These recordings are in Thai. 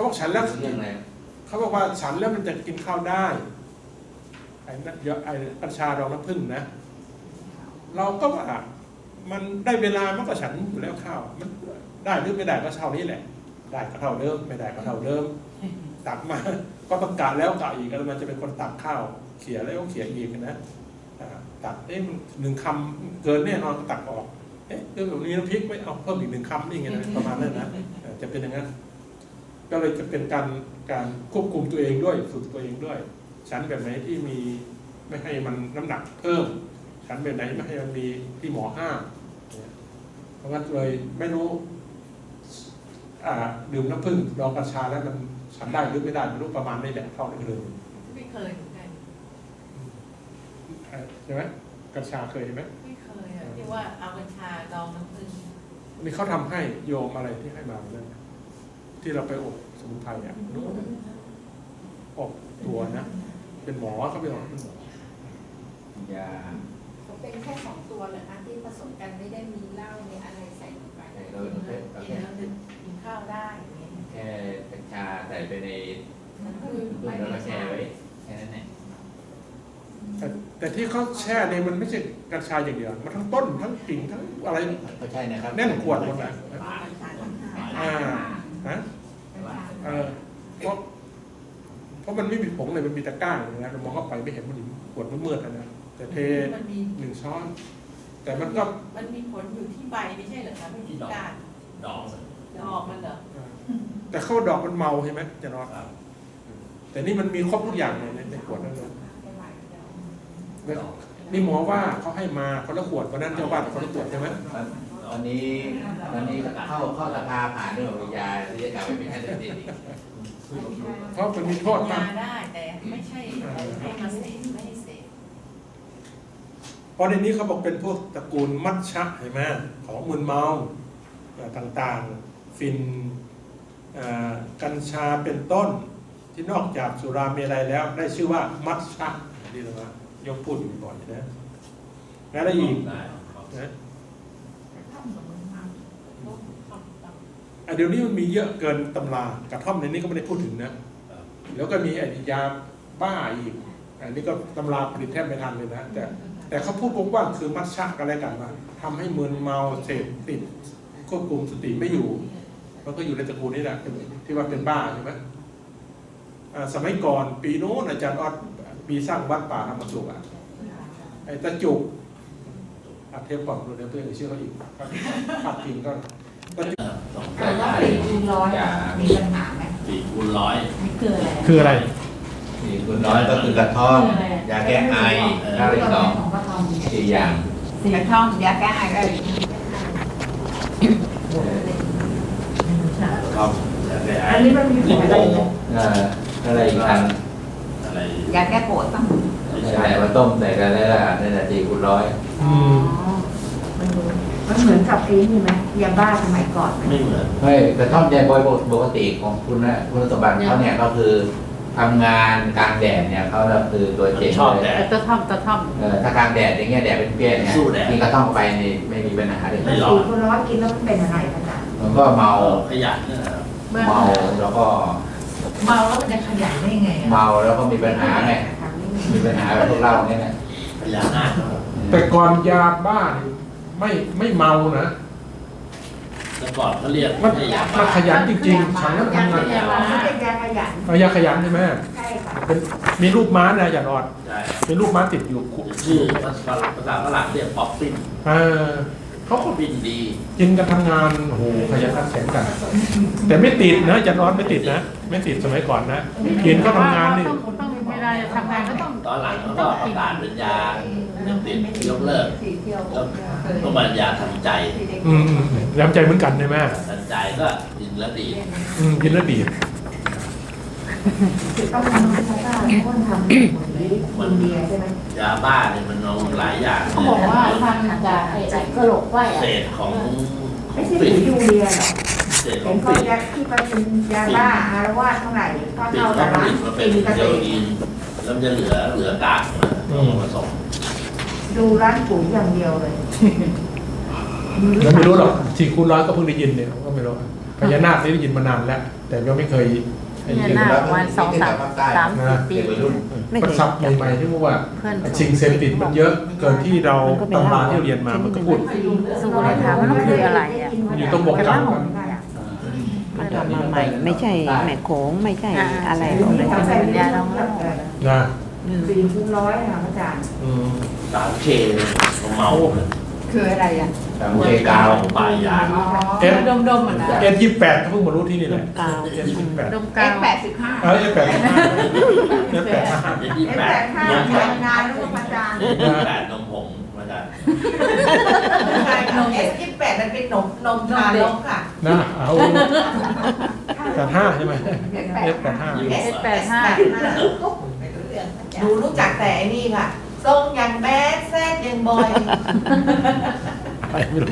เขาบอกฉันแล้วเรื่องอะไรเขาบอกว่าฉันแล้วมันจะกินข้าวได้ไอ้นั่นเยอะไอ้กัญชาดองน้ำผึ้งนะ เราก็ว่ามันได้เวลามันก็ฉันอยู่แล้วข้าว มันได้หรือไม่ได้ก็เท่านี้แหละ ได้ก็เท่าเดิมไม่ได้ก็เท่าเดิมตักมาก็ต้องกะแล้วกะอีกแล้วมันจะเป็นคนตักข้าวเขี่ยแล้วก็เขี่ยอีกนะอ่าตักเอ๊ะมันหนึ่งคำเกินแน่นอนก็ตักออกเอ๊ะเรื่องแบบนี้น้ำพริกไม่เอาเพิ่มอีกหนึ่งคำนี่ไงนะประมาณนั้นนะเออจะเป็นอย่างนั้น ก็เลยจะเป็นการการควบคุมตัวเองด้วยฝึกตัวเองด้วย ชั้นแบบไหนที่มีไม่ให้มันน้ำหนักเพิ่ม ชั้นแบบไหนไม่ให้มันมีที่หมอห้ามเนี่ยเพราะงั้นเลยไม่รู้อ่าดื่มน้ำผึ้งดองกัญชาแล้วมันฉันได้หรือไม่ได้ไม่รู้ประมาณนี้แหละเท่านั้นเลยไม่เคยเหมือนกันเออใช่ไหมกัญชาเคยไหมไม่เคยอะที่ว่าเอากัญชาดองน้ำผึ้งนี่เขาทำให้โยมอะไรที่ให้มาเนี่ย ที่เราไปอบสมุนไพรอะรู้ไหมอบตัวนะ เป็นหมอเขาไปอบเป็นหมอยาเขาเป็นแค่สองตัวเหรอคะที่ผสมกันไม่ได้มีเหล้ามีอะไรใส่ลงไปใส่โดยประเภทประเภกินทแล้วจะกินข้าวได้อย่างเงี้ยแค่กัญชาใส่ไปในมันคือตู้ไม่แล้วได้ก็แช่ใช้ไว้แค่นั้นเองแต่แต่ที่เขาแช่เนี่ยมันไม่ใช่กัญชาอย่างเดียว มันทั้งต้นทั้งกิ่งทั้งอะไรก็ใช่นะครับแน่นขวดหมดเลยอ่า ฮะเออเพราะเพราะมันไม่มีผงเลยมันมีแต่ก้างเลยนะเรามองเข้าไปไม่เห็นมันขวดมันมืดๆนะแต่เทมันมีหนึ่งช้อน แต่มันก็มันมีผลอยู่ที่ใบไม่ใช่เหรอคะไม่ที่ก้านดอกดอกมันเหรอแต่เข้าดอกมันเมาใช่ไหมจะนอนแต่นี่มันมีครบทุกอย่างเลยในในขวดนั้นเลยนี่หมอว่าเขาให้มาคนละขวดวันนั้นเจ้าว่าคนละขวดใช่ไหม วันนี้วันนี้เข้าเข้าสภาผ่านเรื่องวิญญาที่จะกลับไปเป็นแค่เด็กอีกเพราะมันมีโทษมากยาได้แต่ไม่ใช่ให้มาเสพไม่ให้เสพเพราะในนี้เขาบอกเป็นพวกตระกูลมัชชะเห็นไหมของมึนเมาเอ่อต่างๆ ฟินเอ่อกัญชาเป็นต้นที่นอกจากสุราเมลัยแล้ว ได้ชื่อว่ามัชชะนี่นะว่ายกพูดอยู่บ่อยนะแล้วอะไรอีกได้นะอะ เดี๋ยวนี้มันมีเยอะเกินตำรากระท่อมในนี้ก็ไม่ได้พูดถึงนะแล้วก็มีไอ้ยาบ้าอีกอันนี้ก็ตำราผลิตแทบไม่ทันเลยนะ แต่แต่เขาพูดกว้างคือมัชชะกันอะไรกันว่าทำให้มึนเมาเสพติดควบคุมสติไม่อยู่ มันก็อยู่ในตระกูลนี้แหละที่ว่าเป็นบ้าใช่ไหมอ่าสมัยก่อนปีโน้นอาจารย์ออดปีสร้างวัดป่าธรรมสุขอะไอ้ตะจุกอัดเทปก่อนดูเดี๋ยวเพื่อนเอ่ยชื่อเขาอีกปัดพิงก็ ตะจุกสองแต่ว่าปีคูณร้อยมีปัญหาไหมสี่คูณร้อยนี่คืออะไรคืออะไรนี่คุณน้อยก็คือกระท่อมยาแก้ไอข้าวอีกสองของกระทอมสี่อย่างสีท่อมยาแก้ไอก็ครับยาแก้ไออันนี้มันมีผลอะไรไหมเอ่ออะไรอีกอันอะไรยาแก้ปวดต้องไม่ใช่ใช่มาต้มใส่กันแล้วล่ะนี่นแหละสี่คูณร้อยอืมมันดู มันเหมือนกับไอ้นี่ไหมยาบ้าสมัยก่อนไหมไม่เหมือนเฮ้ยกระท่อมยาบอยปกติของคุณนะคุณสมบัติเขาเนี่ยก็คือทำงานกลางแดดเนี่ยเขาจะคือตัวเจ๋งชอบเลยแดดตะท่อมตะท่อมเออถ้ากลางแดดอย่างเงี้ยแดดเป็นเปรี้ยเนี่ยสู้แดดกินกระท่อมเข้าไปนี่ไม่มีปัญหาเลยไม่หรอก สี่คูณร้อยกินแล้วมันเป็นอะไรอาจารย์มันก็เมาขยันเนี่ยนะเมาแล้วก็เมาแล้วมันจะขยันได้ไงเมาแล้วก็มีปัญหาไงมีปัญหาแบบพวกเราเนี่ยนะขยันหน้าแต่ก่อนยาบ้านี่ ไม่ไม่เมานะแต่ก่อนเขาเรียกมันไม่ยามันบ้าขยันจริงๆฉันแล้วทำงานยาบ้าไม่เป็นยาขยันเอายาขยันใช่ไหมใช่ค่ะเป็นมีรูปม้านะอย่าออดใช่เป็นรูปม้าติดอยู่คุชื่อภาษาภาษาฝรั่งเรียกป๊อปปิ้นเออเขาก็ปิ้นดี กินกันทำงานโอ้โหขยันขันแข็งกัน แต่ไม่ติดนะอย่าร้อนไม่ติดนะ ไม่ติดสมัยก่อนนะกินก็ทำงานนี่ ต้องต้องเวลาทำงานก็ต้องตอนหลังเขาก็ประกาศเป็นยา เรื่องติดยกเลิกสี่เที่ยวก็ก็มายาทำใจอืมอืมย้ำใจเหมือนกันใช่ไหมทำใจก็กินแล้วดีอืมกินแล้วดีต้องทำเพราะว่าคนทำเหมือนอินเดียใช่ไหมยาบ้าเนี่ยมันเอาหลายอย่างเขาบอกว่าทำจากไอ้ไอ้กระโหลกไว้เศอะษของขไม่องใช่ปิ่นสียูเรียหรอกเศษขเห็อนงเขาปิ่นยัดที่ไปเป็นยาบ้าอารวาสเท่าไหร่ก็ปิ่นเท่าเขากับผร้านลิตมาเป็นกินเกเจษลตรลีนแล้วมันจะเหลือเหลือกากมาเอามาผสม ดูร้านปุ๋ยอย่างเดียวเลยแล้วไม่รู้หรอกสี่คูณร้อยก็เพิ่งได้ยินเนี่ยก็ไม่รู้พญานาคนี่ได้ยินมานานแล้วอแต่ยังไม่เคยไอ้เนี่ยยืนหน้าแล้ววันสองสามสามสี่ปีเด็กวัยรุ่นมันสับใหม่ๆที่ว่าเพื่อนสิ่งเสพติดมันเยอะเกินที่เราตำราที่เรียนมามันก็พูดสมุนไพรถามว่ามันคืออะไรอะอยู่ตรงบกกลางกันมันทำมาใหม่ไม่ใช่แม่โขงไม่ใช่อะไรหรอกมันเป็นยาดองเหล้านะ สี่คูณร้อยค่ะอาจารย์อืมสาวเคเมาเลยคืออะไรอะสามเจกาวปลายยางเอสดมดมๆเหมือนนะเอสยี่แปดเพิ่งมารู้ที่นี่แหละกาวเอสยี่แปดดมเอ็กาวกแปดสิบห้าเออเอสแปดห้าเอสแปดห้ายี่เอ็กแปแปดดห้ายี่แปดทำงานลูกอาจารย์ยี่แปดนมผงอาจารย์ใช่ค่ะเอสยี่แปดมันเป็นนมนมทารกค่ะนะเอาแปดห้าใช่ไหมเอสแปดห้าเอสแปดห้า หนูรู้จักแต่ไอ้นี่ค่ะทรงอย่างแบดแซดยังบอยไปไม่รู้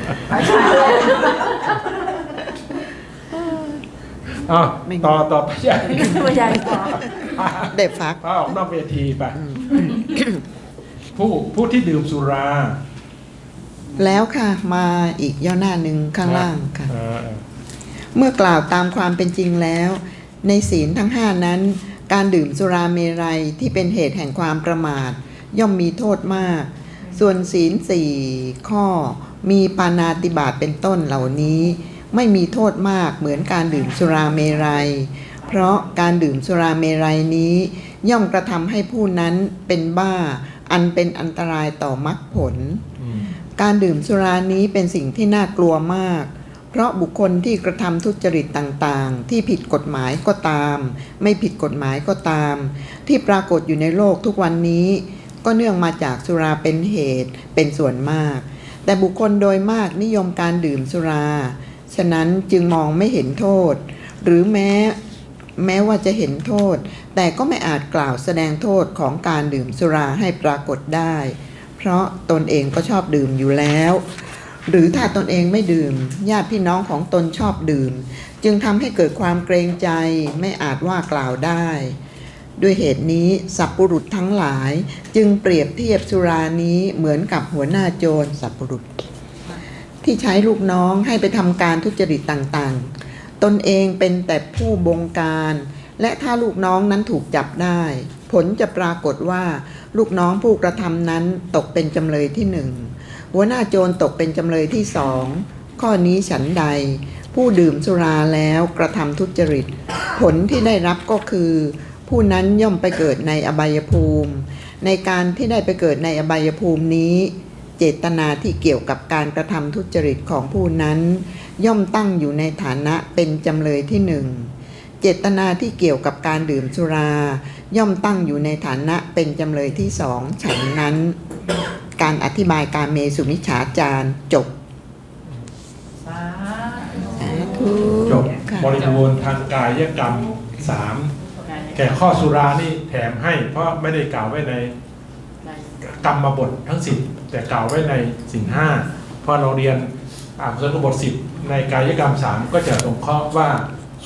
อะต่อต่อไปใหญ่ตัวใหญ่พอได้ฟักพาออกนอกเวทีไปผู้ผู้ที่ดื่มสุรา แล้วค่ะ มาอีกย่อหน้าหนึ่งข้างล่างค่ะเออเมื่อกล่าวตามความเป็นจริงแล้ว ในศีลทั้งห้านั้น การดื่มสุราเมรัยที่เป็นเหตุแห่งความประมาท ย่อมมีโทษมาก ส่วนศีลสี่ข้อ มีปานาติบาตเป็นต้นเหล่านี้ ไม่มีโทษมากเหมือนการดื่มสุราเมรัย เพราะการดื่มสุราเมรัยนี้ ย่อมกระทำให้ผู้นั้นเป็นบ้า อันเป็นอันตรายต่อมรรคผลอืมการดื่มสุรานี้เป็นสิ่งที่น่ากลัวมาก เพราะบุคคลที่กระทำทุจริตต่างๆ ที่ผิดกฎหมายก็ตาม ไม่ผิดกฎหมายก็ตาม ที่ปรากฏอยู่ในโลกทุกวันนี้ ก็เนื่องมาจากสุราเป็นเหตุเป็นส่วนมาก แต่บุคคลโดยมากนิยมการดื่มสุรา ฉะนั้นจึงมองไม่เห็นโทษ หรือแม้แม้ว่าจะเห็นโทษ แต่ก็ไม่อาจกล่าวแสดงโทษของการดื่มสุราให้ปรากฏได้ เพราะตนเองก็ชอบดื่มอยู่แล้ว หรือถ้าตนเองไม่ดื่ม ญาติพี่น้องของตนชอบดื่ม จึงทำให้เกิดความเกรงใจไม่อาจว่ากล่าวได้ ด้วยเหตุนี้สัพปุรุษทั้งหลายจึงเปรียบเทียบสุรานี้เหมือนกับหัวหน้าโจรสัพปุรุษ ที่ใช้ลูกน้องให้ไปทำการทุจริตต่างๆ ตนเองเป็นแต่ผู้บงการ และถ้าลูกน้องนั้นถูกจับได้ ผลจะปรากฏว่าลูกน้องผู้กระทำนั้นตกเป็นจำเลยที่หนึ่ง หัวหน้าโจรตกเป็นจำเลยที่สองข้อนี้ฉันใด ผู้ดื่มสุราแล้วกระทำทุจริต ผลที่ได้รับก็คือ ผู้นั้นย่อมไปเกิดในอบายภูมิ ในการที่ได้ไปเกิดในอบายภูมินี้ เจตนาที่เกี่ยวกับการกระทำทุจริตของผู้นั้น ย่อมตั้งอยู่ในฐานะเป็นจำเลยที่หนึ่งเจตนาที่เกี่ยวกับการดื่มสุรา ย่อมตั้งอยู่ในฐานะเป็นจำเลยที่สองฉันนั้น การอธิบายการเมสุมิจฉาจารย์จบสาธุจบ ค่ะบริบูรณ์ทางกายกรรมสามแก่ข้อสุรานี่แถมให้ เพราะไม่ได้กล่าวไว้ในกรรมบททั้งสิบแต่กล่าวไว้ในสินห้าเพราะเราเรียนอ่านสนุบทสิบในกายกรรมสามก็จะสงเคราะห์ว่า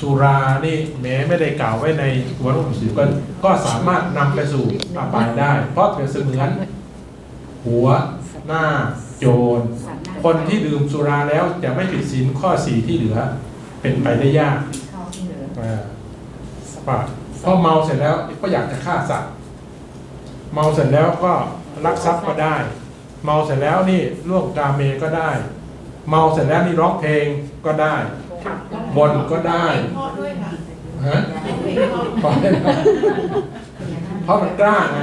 สุรานี่แม้ไม่ได้กล่าวไว้ในหัวสนุบทสิบก็ก็สามารถนำไปสู่อบายได้ เพราะเปรียบเสมือน หัว หน้า โจร คนที่ดื่มสุราแล้วจะไม่ผิดศีลข้อสี่ที่เหลือ เป็นไปได้ยากเออว่าพอเมาเสร็จแล้วก็อยากจะฆ่าสัตว์ เมาเสร็จแล้วก็ลักทรัพย์ก็ได้ เมาเสร็จแล้วนี่ล่วงกาเมก็ได้ เมาเสร็จแล้วนี่ร้องเพลงก็ได้บนก็ได้เพราะด้วยค่ะฮะพอได้ไหมเพราะมันกล้าไง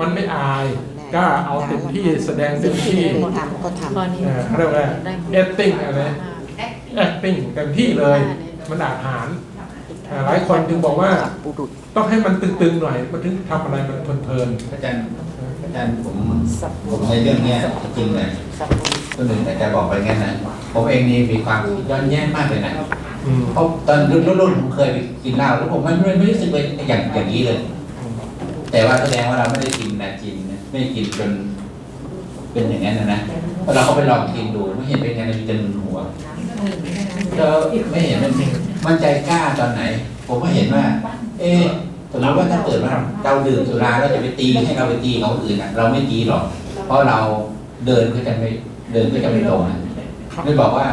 มันไม่อาย กล้าเอาเต็มที่แสดงเต็มที่ทำก็ทำ ตอนนี้เออเขาเรียกว่าเอตติ้งอะไร acting เต็มที่เลย มันอาหารอ่าหลายคนจึงบอกว่าสัพปุรุษต้องให้มันตึงๆหน่อยมันถึงทำอะไรมันเพลินอาจารย์อาจารย์ผมผมในเรื่องเนี้ยจริงๆเนี่ยคนหนึ่งอาจารย์บอกไปงั้นนะผมเองนี่มีความย้อนแย้งมากเลยนะๆอืมเพราะตอนรุ่นรุ่นผมเคยไปกินเหล้าแล้วผมมันไม่ไม่รู้สึกเลยอย่างอย่างนี้เลย แต่ว่าแสดงว่าเราไม่ได้กินนะกินนะ ไม่ได้กินจนเป็นอย่างนั้นนะนะพอเราก็ไปลองกินดูไม่เห็นเป็นไงมันจะมึนหัวก็ไม่เห็นมันมันใจกล้าตอนไหน ผมก็เห็นว่า เอ๊ะสมมติว่าถ้าเกิดว่าเราดื่มสุราเราจะไปตีให้เราไปตีเขาอื่นอะ เราไม่ตีหรอก เพราะเราเดินก็จะไม่เดินก็จะไม่ตรงอะไม่บอกว่า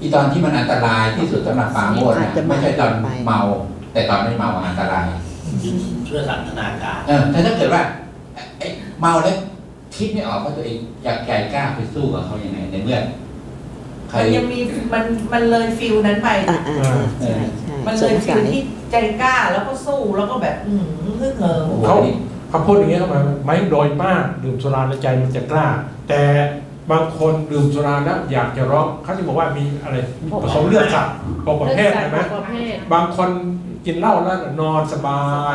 อีตอนที่มันอันตรายที่สุดสำหรับปราโมดอาจนะจะไม่ใช่ตอนไปเมา แต่ตอนไม่เมาอันตรายช่วยสันทนาการเออแต่ถ้าเกิดว่าไอ้ เมาแล้วคิดไม่ออกว่าตัวเองอยากใจกล้าไปสู้กับเขายังไงในเมื่อใครมันยังมีมันมันเลยฟิลนั้นไป อ่าอ่าอ่าใช่ใช่มันสเลยงฟิสัลยที่ใจกล้าแล้วก็สู้แล้วก็แบบอืมฮึ่งเหิม โอ้โหเขา นี่คำพูดอย่างเงี้ยเข้ามาไม่โดยมากดื่มสุราในใจมันจะกล้า แต่บางคนดื่มสุราแล้วอยากจะร้องเขาจะบอกว่ามีอะไรมีผสมเลือดสัตว์ปกประเภทใช่ไหม ประเภท บางคนกินเหล้าแล้วนอนสบาย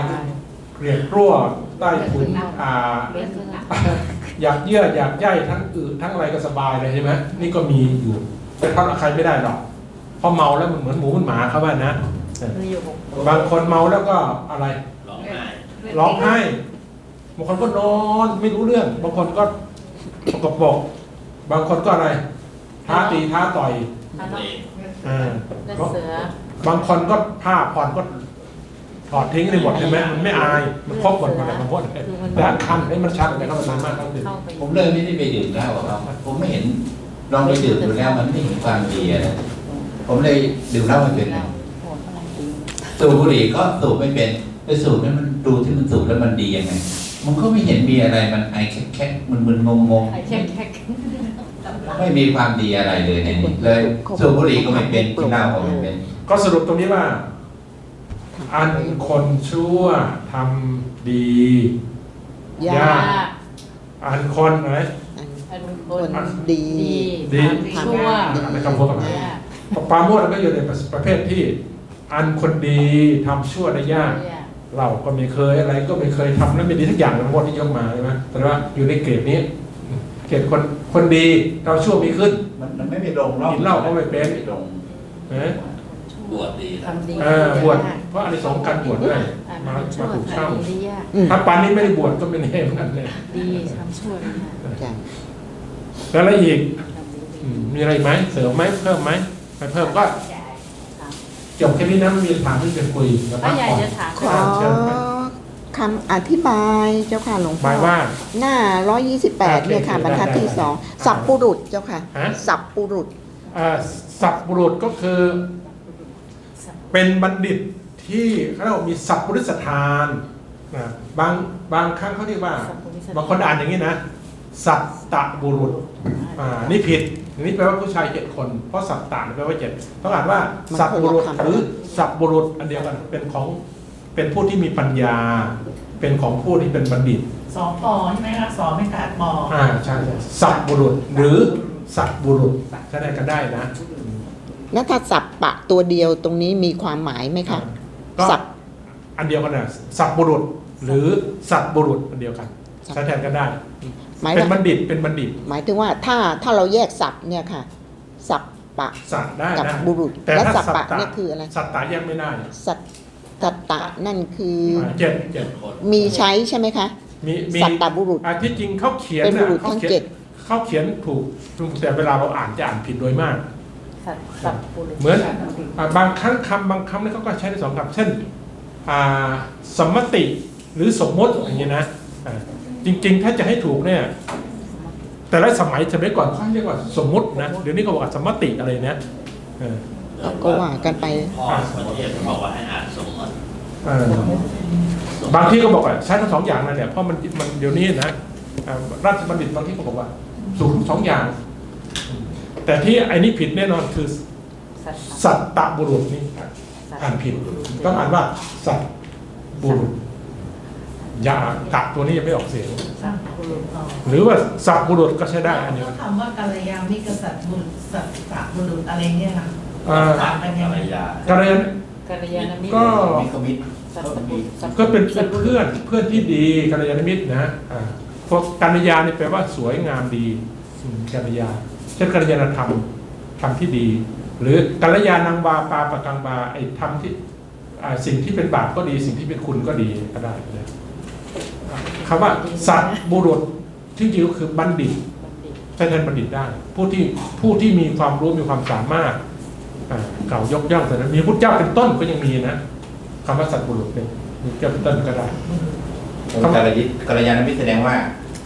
เกลียดรั่ว ใต้ถุนอ่าเลี้ยงคือละอยากเยื่ออยากใยทั้งอืดทั้งอะไรก็สบายเลยใช่ไหมนี่ก็มีอยู่แต่ทำใครไม่ได้หรอกเพราะเมาแล้วมันเหมือนหมูเหมือนหมาเขาว่านะคืออยู่หกบางคนเมาแล้วก็อะไรร้องไห้ร้องไห้บางคนก็นอนไม่รู้เรื่อง บางคนก็ปกปกบางคนก็อะไร ท้าตีท้าต่อยอันเพลนั้นงอ่าเลือดเสือบางคนก็ผ้าผ่อนก็ ถอดทิ้งในหมดใช่ไหมมันไม่อาย มันครบหมดอะไรมันหมดแต่อันคันให้มันชัดอะไรก็มันมากทั้งดื่มเข้าไปผมเลยไม่ได้ไปดื่มเหล้ากับเขาผมไม่เห็นลองไปดื่มดูแล้วมันไม่เห็นความดีอะไรผมเลยดื่มเหล้าไม่เป็นเลยโหดอะไรดีสูบบุหรี่ก็สูบไม่เป็นไปสูบแล้วมันดูที่มันสูบแล้วมันดียังไงมันก็ไม่เห็นมีอะไรมันไอแคกๆมันมึนงงงไอ้แค่แค่ๆไม่มีความดีอะไรเลยในนี้เลยสูบบุหรี่ก็ไม่เป็นกินเหล้าก็ไม่เป็น ก็สรุปตรงนี้ว่า อันคนชั่วทำดี ยายากก อันคนไหนอันคคนนดี ดีชั่วในคำพูดกับยากปราโมทก็อยู่ในประเภทที่ อันคนดีทำชั่วได้ยาก ยากเราก็ไม่เคยอะไรก็ไม่เคยทำแล้วไม่ดีทุกอย่างทั้งหมดที่ยกมาใช่ไหมแต่ว่าอยู่ในเกรดนี้ เกรดคนคนดีเราชั่วมีขึ้น มันมันไม่มีลงรอบกินเหล้าก็ไม่เป็นลงนะ บวชดีนะทำดีเออบวชเพราะอันนี้สองส์การบวชด้วยอ่านมาทำชั่มาวถูกช่างทำดียากอืมถ้าปานนี้ไม่ได้บวชก็ไม่แน่เหมือนกันเลยดีทำชั่วดียากจ้ะแล้วอะไรอีกทำดีอืมมีอะไรอีกไหมเสริมไหมเพิ่มไหมไปเพิ่มก็จบแค่นี้นะไม่มีถามที่จะคุยแล้วป้าพักใหญ่ผ่อนจะถามขอคำอธิบายเจ้าค่ะหลวงหพ่อมายว่า หน้า 128เนี่ยค่ะบรรทัดที่สองสับปุรุษเจ้าค่ะฮะ สับปุรุษอ่าสัพบุรุษก็คือ เป็นบัณฑิตที่เขาเรียกว่ามีสัพพุริสทานนะบางบางครั้งเขาเรียกว่าบางคนอ่านอย่างนี้นะ สัตตบุรุษอ่านี่ผิดนี่แปลว่าผู้ชายเจ็ดคน เพราะสัตตะแปลว่าเจ็ดต้องอ่านว่าสัตบุรุษหรือสัพบุรุษอันเดียวกันเป็นของเป็นผู้ที่มีปัญญา เป็นของผู้ที่เป็นบัณฑิต สองปอใช่ไหมคะสองไม่ขาดปออ่าใช่ใช่สัพบุรุษหรือสัตบุรุษใช้ได้กันได้นะ แล้วถ้าสับปะตัวเดียวตรงนี้มีความหมายไหมคะ ก็สับ อันเดียวกันนะสัพบุรุษ หรือสัตบุรุษอันเดียวกันใช้แทนกันได้ หมายเป็นว่าบัณฑิตเป็นบัณฑิตหมายถึงว่าถ้าถ้าเราแยกสับเนี่ยค่ะ สับปะสัตว์ได้กับนะบุรุษ แต่และถ้าสับสัตปะตะเนี่ยคืออะไร สัตตะแยกไม่ได้สัตสัตตะนั่นคืออ่าเจ็ดเจ็ดคนมีใช้ใช่ไหมคะ มีมีสัตตบุรุษ อ่าที่จริงเขาเขียนเป็นบุน่ะรุษเขาทั้งเขียนเจ็ด เขาเขียนถูกถูกแต่เวลาเราอ่านจะอ่านผิดโดยมาก สัตว์สัตว์ปุรุษเหมือนอ่าบางครั้งคำบางคำเนี่ยเขาก็ใช้ได้สองคำเช่นอ่าสมมติหรือสมมติอย่างเงี้ยนะอ่าจริงๆ ถ้าจะให้ถูกเนี่ย แต่ละสมัยสมัยก่อนเขาเรียกว่าสมมตินะเดี๋ยวนี้ก็บอกว่าสมมติอะไรเนี่ยเออก็ว่ากันไป พ่อประเทศบอกว่าให้อ่านสมมติเออบางที่ก็บอกว่าใช้ทั้งสองอย่างนั่นแหละเพราะมันมันเดี๋ยวนี้นะอ่าราชบัณฑิตบางที่ก็บอกว่า สูงทั้งสองอย่าง แต่ที่ไอ้นี่ผิดแน่นอนคือสัตว์สัตตบุรุษนี่อ่านผิดต้องอ่านว่าสัตบุรุษอย่ากะตัวนี้ยังไม่ออกเสียงสัตว์บุรุษอ๋อหรือว่าสัตบุรุษก็ใช้ได้อันนี้เขาคำว่ากัลยาณมิตรสัตว์บุรุษสัตว์บุรุษอะไรเนี่ยค่ะอ่าต่างกันยังภรไงรยากัลยาณกัลยาณมิตรก็มีคอมมิตสัตว์ปุรุษสัตว์ก็เป็นเป็นเพื่อนเพื่อนที่ดีกัลยาณมิตรนะอ่าพวกกัลยาณนี่แปลว่าสวยงามดีอืมกัลยา เช่นกัลยาณธรรมธรรมที่ดี หรือกัลยาณังบาปาปะกังบาไอ้ธรรมที่อ่าสิ่งที่เป็นบาปก็ดี สิ่งที่เป็นคุณก็ดีก็ได้นะคำว่าสัตบุรุษที่จริงก็คือบัณฑิตบัณฑิตใช้แทนบัณฑิตได้ ผู้ที่ผู้ที่มีความรู้มีความสามารถอ่ากล่าวยกย่องแต่นั้นมีพุทธเจ้าเป็นต้นก็ยังมีนะคำว่าสัตบุรุษเนี่ยมีพุทธเจ้าเป็นต้นก็ได้กัลยิตกัลยาณมิตรแสดงว่า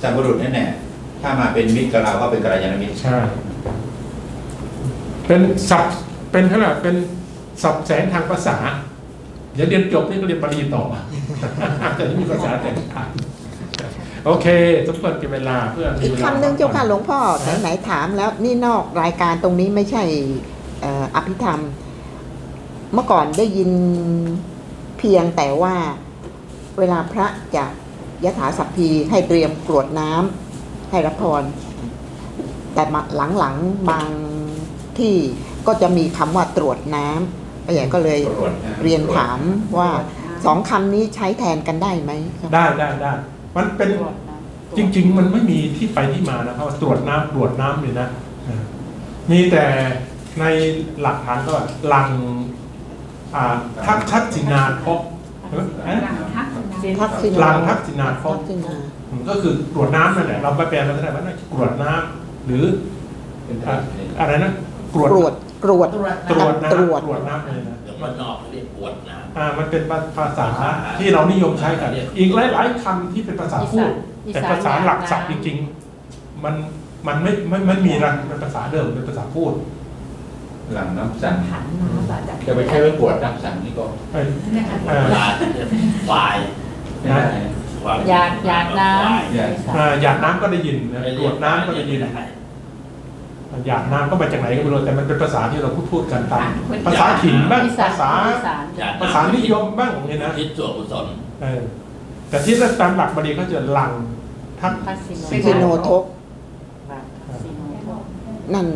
สัมบุรุษนั่นแหละ ถ้ามาเป็นมิตรกับเราก็เป็นกัลยาณมิตรใช่เเป็นศัพท์เป็นเท่าไหร่เป็นศัพท์แสงทางภาษา เดี๋ยวเรียนจบนี่ก็เรียนบาลีต่อ แต่นี่มีภาษาแต่งทางโอเคสมควรเป็นเวลาเพื่อมีอีกวลคำหนึ่งเจ้าค่ะหลวงพ่อไหนๆถามแล้วนี่นอกรายการตรงนี้ไม่ใช่เอ่ออภิธรรม เมื่อก่อนได้ยินเพียงแต่ว่าเวลาพระจะยถาสัพพีให้เตรียมกรวดน้ำ ให้รับพร แต่มาหลังๆบางที่ก็จะมีคำว่าตรวจน้ำป้าใหญ่ก็เลยตรวจนะเรียนถามว่าสองคำนี้ใช้แทนกันได้ไหมครับได้ได้ได้มันเป็นตรวจน้ำจริง ๆ มันไม่มีที่ไปที่มานะครับว่าตรวจน้ำตรวจน้ำเลยนะอ่ามีแต่ในหลักฐานก็ว่าลังอ่าทักทักษินาพบเอ๊ะทักษิณาลังทักษินาพทับ กษิณาอืมก็คือตรวจน้ำนั่นแหละเราไปแปลมันก็ได้ว่านั่นคือกรวดน้ำหรือเป็นอะอะไรนะกรวดกรวดกรวด ตรวจตรวจนะน้ำตรวจตรวจน้ำเลยนะเดี๋ยวมันนอกเขาเรียกปวดน้อ่ามันเป็นภาษาที่เรานิยมใช้กัน อีกหลาย ๆคำที่เป็นภาษาพูด แต่ภาษาหลักศัพท์จริง ๆ มันมันไม่ไม่ไม่มีนะมันภาษาเดิมเป็นภาษาพูดหลังน้ำสั่งหันมาบาดจับจะไปใช้ไว้ปวดน้ำสั่งนี่ก็เอ้ยเนี่ยค่ะำเอ่อปลาควายไม่ได้ควาย หยาดหยาดน้หยาดำอ่าหยาดน้ำก็ได้ยินนะตรวจน้ำก็ได้ยินหยาดน้ำก็มาจากไหนก็ไม่รู้แต่มันเป็นภาษาที่เราพูดพูดกันตามภาษาถิ่นบ้างอีสานภาษาอีสานหยดภาษานิยมบ้างเนี่ยนะคิดส่วนกุศลเออแต่ที่ตามหลักบาลีเขาจะลังทักทักษิโนทักษิโนทกทักษิโนทกนั่น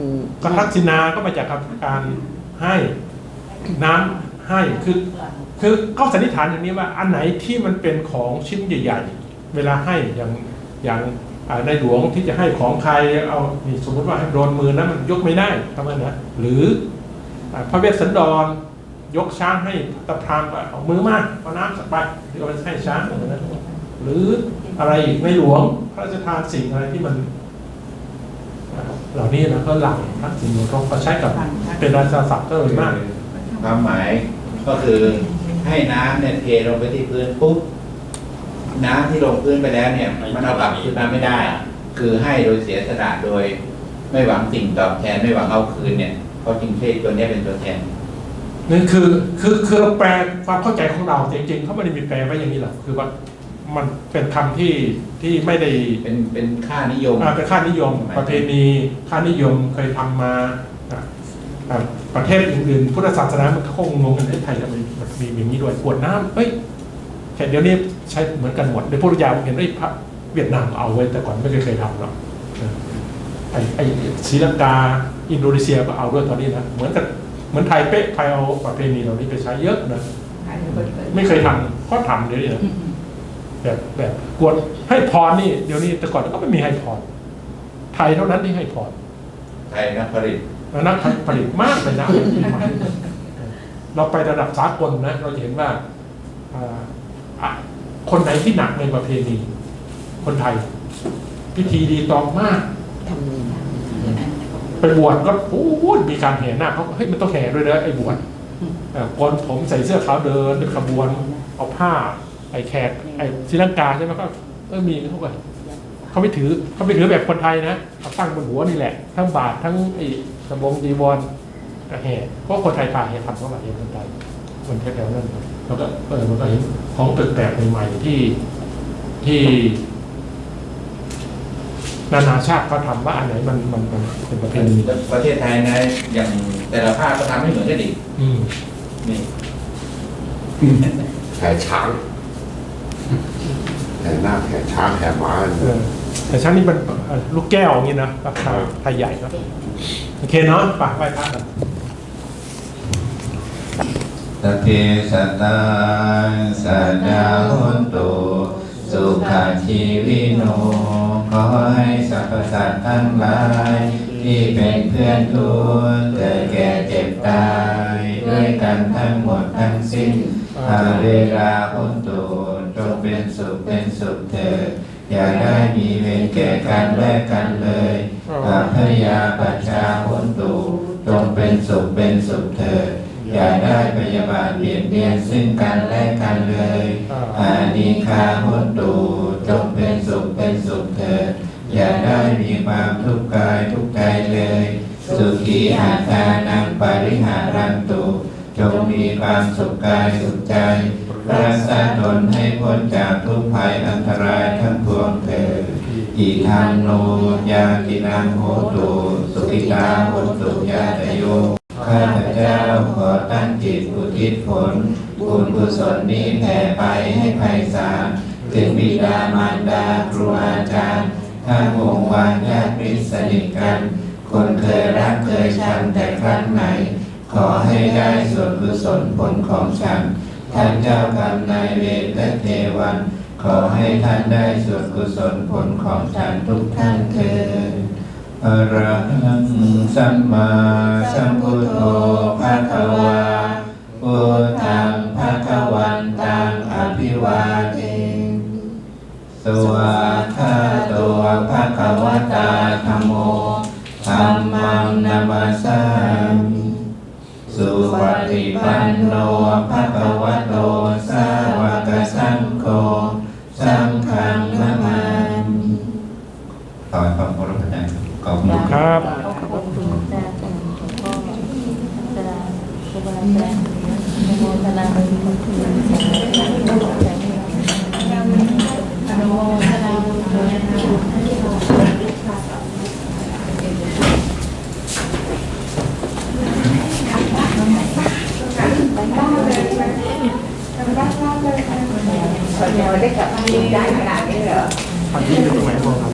ก็ทักษินาก็มาจากการให้น้ำให้คือ คือเขาสันนิษฐานอย่างนี้ว่าอันไหนที่มันเป็นของชิ้นใหญ่ๆ เวลาให้อย่างอย่างอ่าในหลวงที่จะให้ของใครเอานี่สมมติว่าให้โดนมือนะมันยกไม่ได้ทำไมนะหรืออ่าพระเวสสันดรยกช้างให้ตะพรามก็เอามือมาเอาน้ำสักใบที่เอาไปให้ช้างอะไรนะหรืออะไรอีกในหลวงพระราชทานสิ่งอะไรที่มันอ่าเหล่านี้นะก็หลังทักษิณเขาเขาใช้กับเป็นราชาศัพท์ก็เลยมากความหมายก็คือ ให้น้ำเนี่ยเทลงไปที่พื้นปุ๊บน้ำที่ลงพื้นไปแล้วเนี่ย มันเอากลับคืนมาไม่ได้ คือให้โดยเสียสละโดย ไม่หวังสิ่งตอบแทนไม่หวังเอาคืนเนี่ยเขาจึงเทศตัวเนี้ยเป็นตัวแทนนั่นคือคือคือเราแปลความเข้าใจของเราจริงๆเขาไม่ได้มีแปลไว้อย่างนี้หรอกคือว่ามันเป็นคำที่ที่ไม่ได้เป็นเป็นค่านิยมอ่าเป็นค่านิยม ประเพณีค่านิยมเคยทำมาอะอะ ประเทศอื่นๆ พุทธศาสนามันก็คงงงกันในไทยทำไมมันมีอย่างนี้ด้วยกวดน้ำเฮ้ยแค่เดี๋ยวนี้ใช้เหมือนกันหมดในพุทธยาผมเห็นไอ้พระเวียดนามเอาไว้แต่ก่อนไม่เคยเคยทำหรอกเออไอ้ไอ้ศรีลังกาอินโดนีเซียก็เอาด้วยตอนนี้นะเหมือนกับเหมือนไทยเป๊ะไทยเอาประเพณีเหล่านี้ไปใช้เยอะนะไม่เคยทำก็ทำเดี๋ยวนี้นะแบบแบบกวดให้พรนี่เดี๋ยวนี้แต่ก่อนก็ไม่มีให้พรไทยเท่านั้นที่ให้พรไทยนักผลิต แล้วนักผลิตมากเลยนะเราไประดับสากลนะ เราเห็นว่าคนไหนที่หนักในประเพณี คนไทย พิธีดีตองมากทำเนียมไปบวชก็โอ้โหมีการแห่นาเขาเฮ้ยมันต้องแห่ด้วยนะไอ้บวชเอ่อนผมใส่เสื้อขาวเดินเป็นขบวน เอาผ้า ไอ้แขกไอ้ศรีลังกาใช่ไหมก็เออมีเขาก็เขาไม่ถือเขาไม่ถือแบบคนไทยนะเขาตั้งบนหัวนี่แหละ ทั้งบาททั้งไอ้ สบงจีวรก็แห่เพราะคนไทยพาแห่ทำเข้ามาเองคนไทยมันแถวๆนั้นแล้วก็เออมันก็เห็นของแปลกๆใหม่ๆที่ที่ นานาชาติเขาทำว่าอันไหนมันมันมันเป็นประเพณีประเทศไทยนะอย่างแต่ละภาคก็ทำไม่เหมือนกันอีกอืมนี่แห่ช้างแห่นาคแห่ช้างแห่ม้าเออแต่ชั้นนี้มันเอ่อลูกแก้วอย่างนี้นะราคาไทยใหญ่ครับ โอเคเนาะไปไหว้พระกันสพเพสัตตาสัจจาหุนตุสุขาชีวิโนขอให้สรรพสัตว์ทั้งหลาย ที่เป็นเพื่อนทุกข์เกิดแก่เจ็บตาย ด้วยกันทั้งหมดทั้งสิ้นอาเวลาหุนตุจงเป็นสุขเป็นสุขเถิดอย่าได้มีเวรแก่กันและกันเลย อัพยาปัชชาหุนตุจงเป็นสุขเป็นสุขเถิดอย่าได้พยาบาทเบียดเบียนซึ่งกันและกันเลยอานิคาหุนตุจงเป็นสุขเป็นสุขเถิดอย่าได้มีความทุกข์กายทุกใจเลย สุขีอัตานังปริหารันตุจงมีความสุขกายสุขใจรักษาตนให้พ้นจากทุกภัยอันตรายทั้งปวงเถิด อีทางโนยาตินังโหตุสุขิตาโหตุยาตโยข้าพเจ้าขอตั้งจิตอุทิศผล บุญกุศลนี้แผ่ไปให้ไพศาลถึงบิดามารดาครูอาจารย์ทั้งวงวานญาติมิตรสนิทกัน คนเคยรักเคยชังแต่ครั้งไหน ขอให้ได้ส่วนกุศลผลของฉัน ท่านเจ้ากรรมนายเวรและเทวัน ขอให้ท่านได้ส่วนกุศลผลของฉันทุกท่านเถิดอระหังสัมมาสัมพุทโธภะคะวาพุทธังภะคะวันตังอภิวาเทสวาคาโตภะคะวตาธัมโมธัมมังนามาสามิสุปฏิปันโนภะคะวะโต สาวกสังโฆ สังฆังนามามิขอขอบคุณพระอาจารย์ขอบคุณ ครับ ขอบคุณจ้าคุณพ่อจ้าครูบาอาจารย์โมทนาบุญคุณคุณอนุโมทนาบุญคุณ คน เดียวได้กลับมาได้ขนาดนี้เหรอพันที่เป็นตรงไหนบ้างครับ